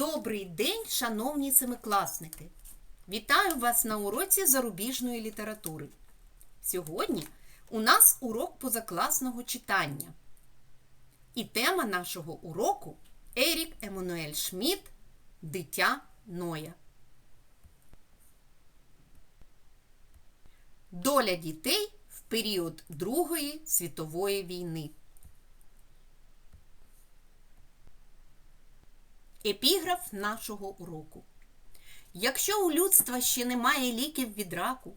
Добрий день, шановні семикласники! Вітаю вас на уроці зарубіжної літератури. Сьогодні у нас урок позакласного читання. І тема нашого уроку Ерік Еммануель Шмідт Дитя Ноя. Доля дітей в період Другої світової війни. Епіграф нашого уроку. Якщо у людства ще немає ліків від раку,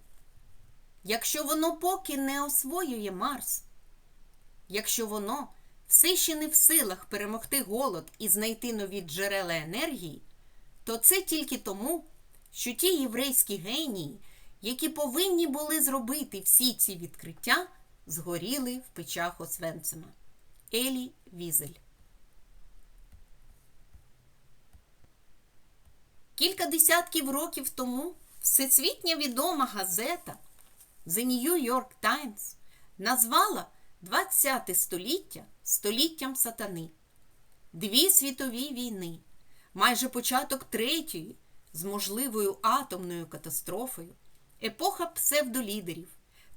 якщо воно поки не освоює Марс, якщо воно все ще не в силах перемогти голод і знайти нові джерела енергії, то це тільки тому, що ті єврейські генії, які повинні були зробити всі ці відкриття, згоріли в печах Освенцима. Елі Візель Кілька десятків років тому всесвітня відома газета The New York Times назвала 20 століття століттям сатани, дві світові війни, майже початок третьої з можливою атомною катастрофою, епоха псевдолідерів,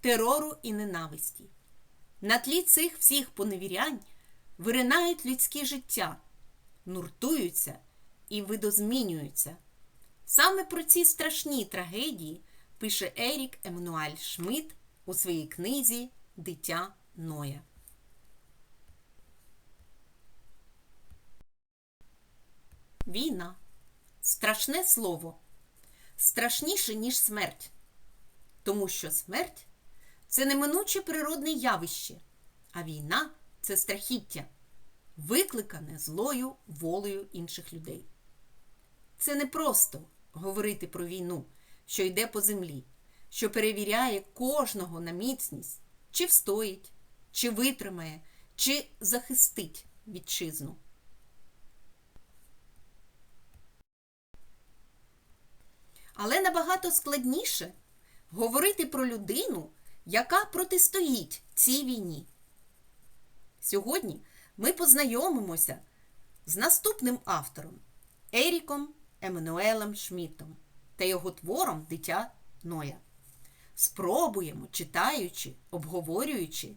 терору і ненависті. На тлі цих всіх поневірянь виринають людські життя, нуртуються і видозмінюються. Саме про ці страшні трагедії пише Ерік Еммануель Шмидт у своїй книзі Дитя Ноя. Війна страшне слово, страшніше, ніж смерть. Тому що смерть це неминуче природне явище, а війна це страхіття, викликане злою волею інших людей. Це не просто говорити про війну, що йде по землі, що перевіряє кожного на міцність, чи встоїть, чи витримає, чи захистить вітчизну. Але набагато складніше говорити про людину, яка протистоїть цій війні. Сьогодні ми познайомимося з наступним автором Еріком Еммануелем Шмідтом та його твором Дитя Ноя. Спробуємо, читаючи, обговорюючи,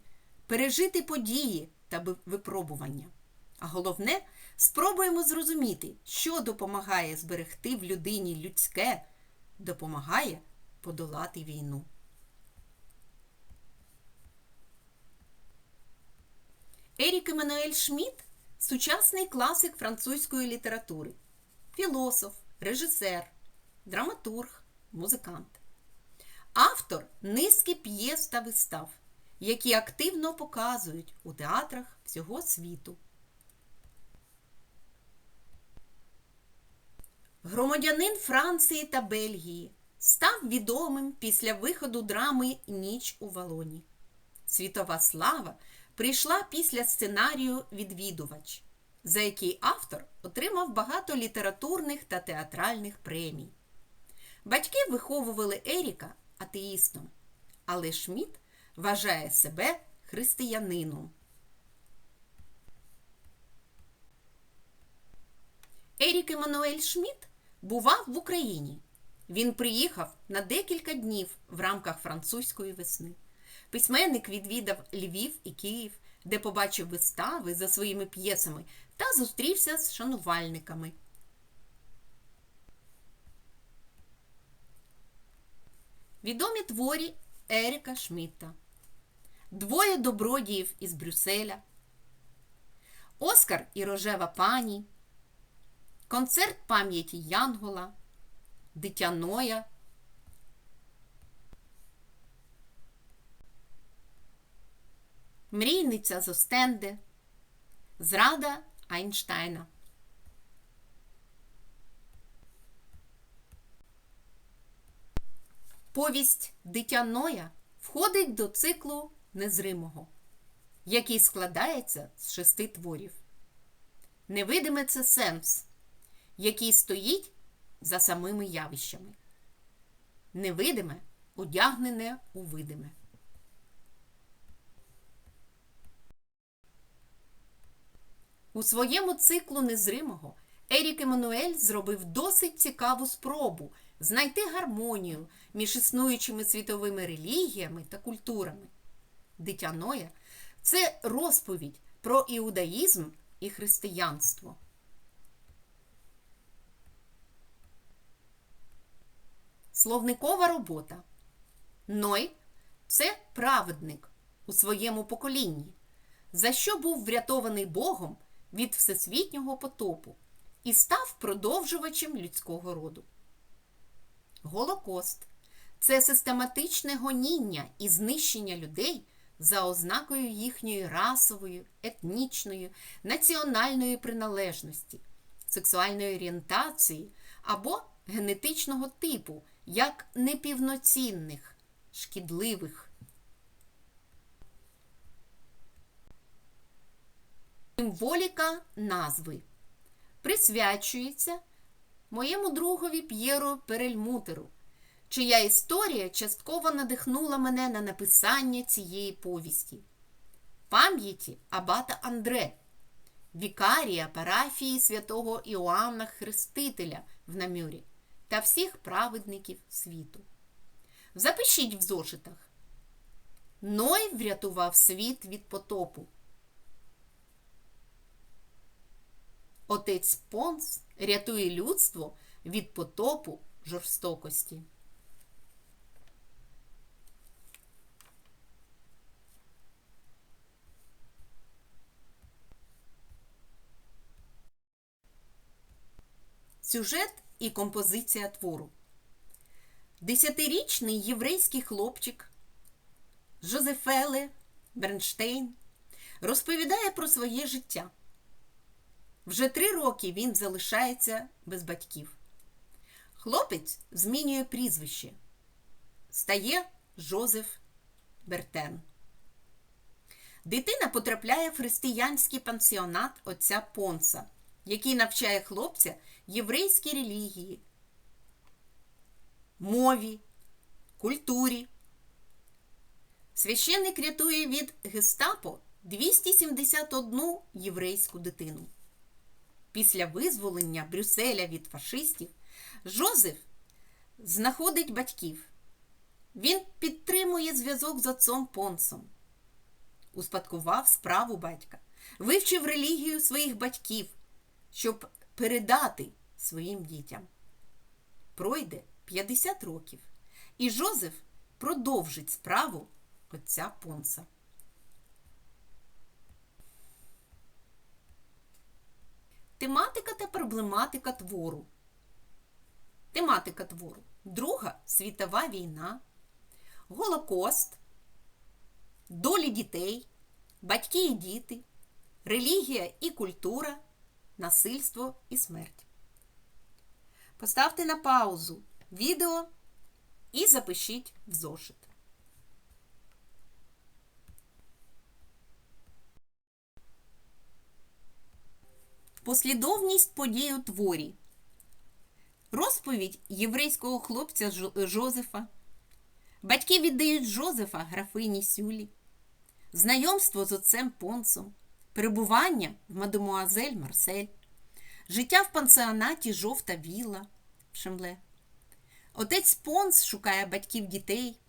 пережити події та випробування. А головне, спробуємо зрозуміти, що допомагає зберегти в людині людське, допомагає подолати війну. Ерік Еммануель Шмідт – сучасний класик французької літератури філософ, режисер, драматург, музикант. Автор низки п'єс та вистав, які активно показують у театрах всього світу. Громадянин Франції та Бельгії став відомим після виходу драми Ніч у Валоні. Світова слава прийшла після сценарію Відвідувач за який автор отримав багато літературних та театральних премій. Батьки виховували Еріка атеїстом, але Шмідт вважає себе християнином. Ерік Еммануель Шмідт бував в Україні. Він приїхав на декілька днів в рамках французької весни. Письменник відвідав Львів і Київ, де побачив вистави за своїми п'єсами та зустрівся з шанувальниками. Відомі творі Еріка Шмідта. Двоє добродіїв із Брюсселя. Оскар і Рожева пані. Концерт пам'яті Янгола. Дитя Ноя. Мрійниця з Остенде. Зрада Айнштайна. Повість Дитя Ноя входить до циклу Незримого, який складається з шести творів. Невидиме це сенс, який стоїть за самими явищами. Невидиме одягнене у видиме. У своєму циклу незримого Ерік Еммануель зробив досить цікаву спробу знайти гармонію між існуючими світовими релігіями та культурами. Дитя Ноя це розповідь про іудаїзм і християнство. Словникова робота. Ной це праведник у своєму поколінні, за що був врятований Богом від всесвітнього потопу і став продовжувачем людського роду. Голокост це систематичне гоніння і знищення людей за ознакою їхньої расової, етнічної, національної приналежності, сексуальної орієнтації або генетичного типу як непівноцінних, шкідливих. Символіка назви присвячується моєму другові П'єру Перельмутеру, чия історія частково надихнула мене на написання цієї повісті, пам'яті Абата Андре, вікарія парафії святого Іоанна Хрестителя в Намюрі та всіх праведників світу. Запишіть в зошитах. Ной врятував світ від потопу. Отець Понс рятує людство від потопу жорстокості. Сюжет і композиція твору. Десятирічний єврейський хлопчик Жозефеле Бернштейн розповідає про своє життя. Вже три роки він залишається без батьків. Хлопець змінює прізвище. Стає Жозеф Бертен. Дитина потрапляє в християнський пансіонат отця Понса, який навчає хлопця єврейській релігії, мові, культурі. Священник рятує від гестапо 271 єврейську дитину. Після визволення Брюсселя від фашистів Жозеф знаходить батьків. Він підтримує зв'язок з отцом Понсом, успадкував справу батька, вивчив релігію своїх батьків, щоб передати своїм дітям. Пройде 50 років, і Жозеф продовжить справу отця Понса. Тематика та проблематика твору. Тематика твору. Друга світова війна, Голокост, долі дітей, батьки і діти, релігія і культура, насильство і смерть. Поставте на паузу відео і запишіть в зошит. Послідовність подій у творі. Розповідь єврейського хлопця Жозефа. Батьки віддають Жозефа графині Сюлі, знайомство з отцем Понсом, перебування в мадемуазель Марсель, життя в пансіонаті Жовта Віла в Шемле. Отець Понс шукає батьків дітей.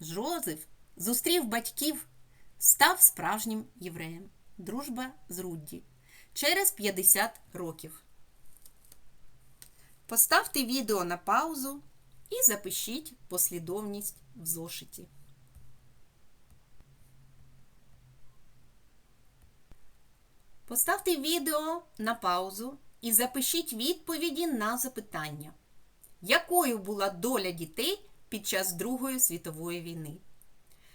Жозеф зустрів батьків, став справжнім євреєм. Дружба з Рудді через 50 років. Поставте відео на паузу і запишіть послідовність в зошиті. Поставте відео на паузу і запишіть відповіді на запитання. Якою була доля дітей під час Другої світової війни?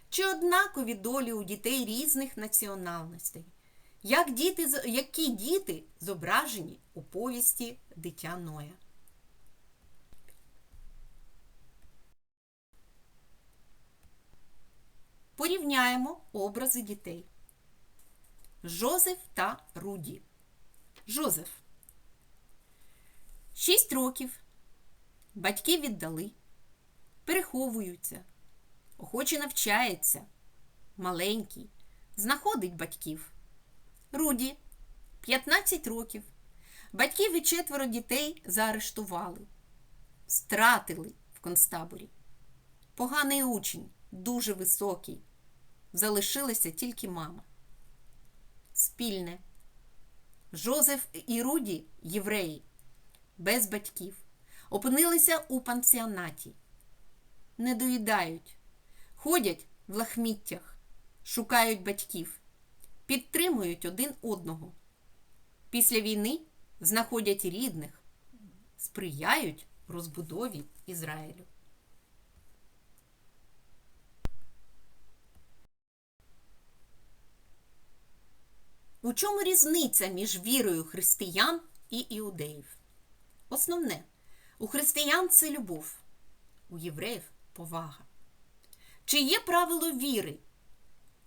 Чи однакові долі у дітей різних національностей? Як діти, Які діти зображені у повісті Дитя Ноя? Порівняємо образи дітей. Жозеф та Руді. Жозеф. Шість років. Батьки віддали. Переховуються. Охоче навчається. Маленький. Знаходить батьків. Руді 15 років. Батьків і четверо дітей заарештували, стратили в концтаборі. Поганий учень, дуже високий. Залишилася тільки мама. Спільне. Жозеф і Руді, євреї, без батьків, опинилися у пансіонаті. Не доїдають, ходять в лахміттях, шукають батьків, підтримують один одного. Після війни знаходять рідних, сприяють розбудові Ізраїлю. У чому різниця між вірою християн і іудеїв? Основне, у християн це любов, у євреїв повага. Чи є правило віри?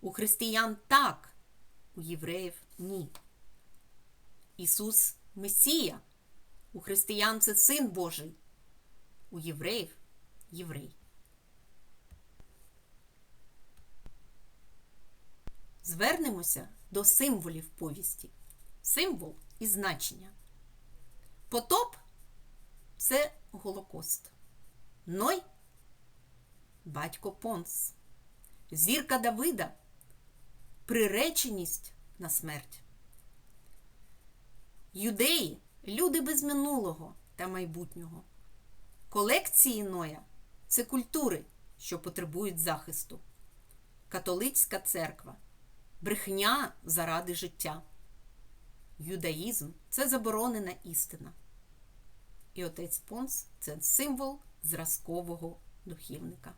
У християн так, у євреїв ні. Ісус Месія, у християн це Син Божий, у євреїв єврей. Звернемося до символів повісті. Символ і значення. Потоп це Голокост. Ной батько Понс. Зірка Давида приреченість на смерть. Юдеї люди без минулого та майбутнього. Колекції Ноя це культури, що потребують захисту. Католицька церква брехня заради життя. Юдаїзм це заборонена істина. І отець Понс це символ зразкового духівника.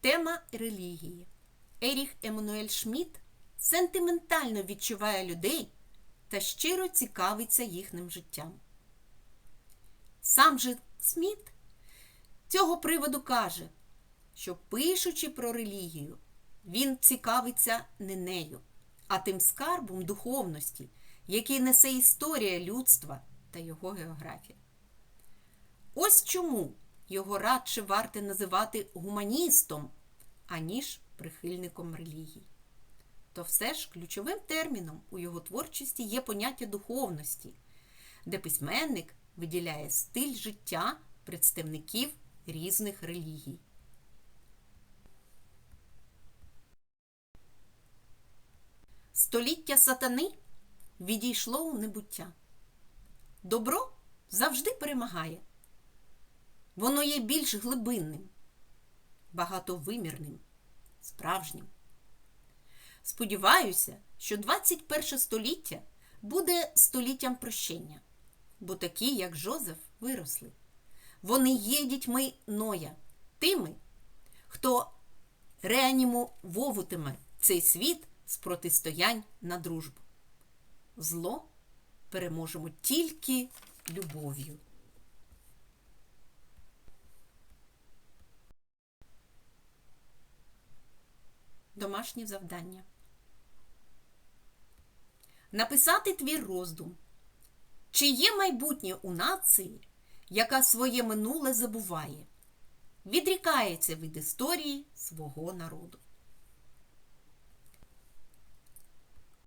Тема релігії. Еріх Еммануель Шмідт сентиментально відчуває людей та щиро цікавиться їхнім життям. Сам же Сміт цього приводу каже, що пишучи про релігію, він цікавиться не нею, а тим скарбом духовності, який несе історія людства та його географія. Ось чому його радше варте називати гуманістом, аніж прихильником релігії. То все ж ключовим терміном у його творчості є поняття духовності, де письменник виділяє стиль життя представників різних релігій. Століття сатани відійшло у небуття. Добро завжди перемагає. Воно є більш глибинним, багатовимірним, справжнім. Сподіваюся, що 21 століття буде століттям прощення, бо такі, як Жозеф, виросли. Вони є дітьми Ноя, тими, хто реанімовуватиме цей світ з протистоянь на дружбу. Зло переможемо тільки любов'ю. Домашнє завдання. Написати твій роздум. Чи є майбутнє у нації, яка своє минуле забуває, відрікається від історії свого народу?